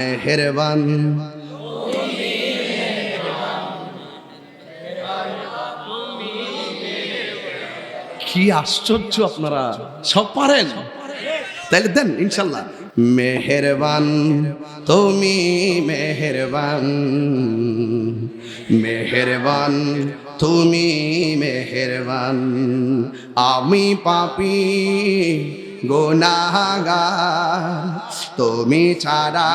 মেহেরবান। কি আশ্চর্য আপনারা। সব পারেন? তাইলে দেন, ইনশাল্লাহ। মেহেরবান, তুমি মেহেরবান। মেহেরবান, তুমি মেহেরবান। আমি পাপি গোনাগার, তুমি ছাড়া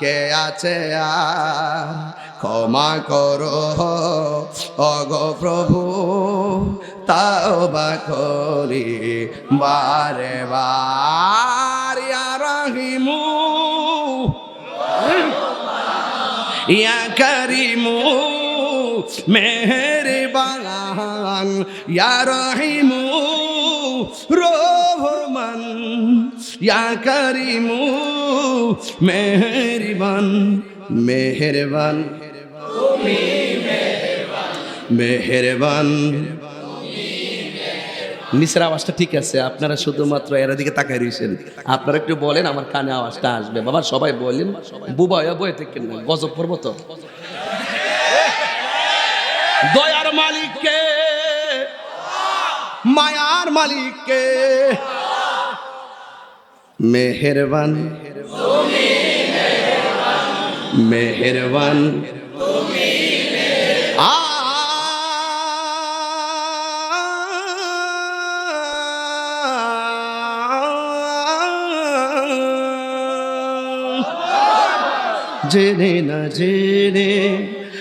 কে আছে আর? ক্ষমা করো, অগ প্রভু, তাও বা করি বারে বার। ইয়া রহিমু, ইয়া করিমু, মেহরবান। ইয়া রহিমু রহমান ইয়া করিমু মেহরবান মেহরবান। মেহরবান। নিচের আওয়াজটা ঠিক আছে, আপনারা শুধুমাত্র এর দিকে তাকাই রয়েছেন আপনারা একটু বলেন, আমার কানে আওয়াজটা আসবে। বাবা, সবাই বলেন, বুবা বয়ে থেকে গজব পড়ব তো। দয়ার মালিককে মায়ার মালিককে। মেহেরবান। মেহেরবান। জেনে না জেনে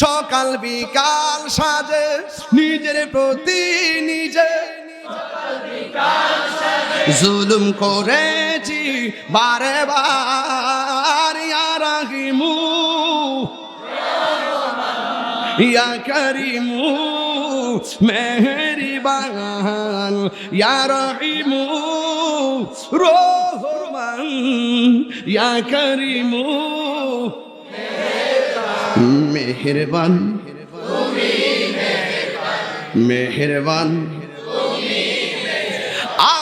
সকাল বিকাল সাজে, নিজের প্রতি নিজে। জুলুম করেছি বারে বার রাহিমু। ইয়া করিমু, মেহরিবান, ইয়া রহিমু। রহমান ইয়া করিমু। মেহেরবান। মেহেরবান। আ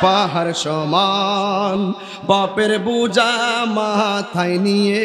পাহাড় সমান বাপের বোঝা মাথায় নিয়ে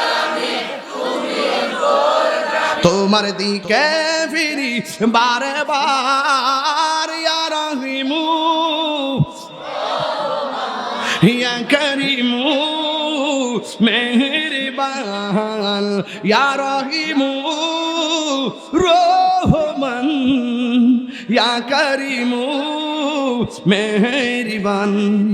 দিকে ফিরি বারে বার, ইয়া রহিমু। ইয়া করিমু, মেহরবান, ইয়া রহিমু। রহমান, ইয়া করিমু, মেহরবান।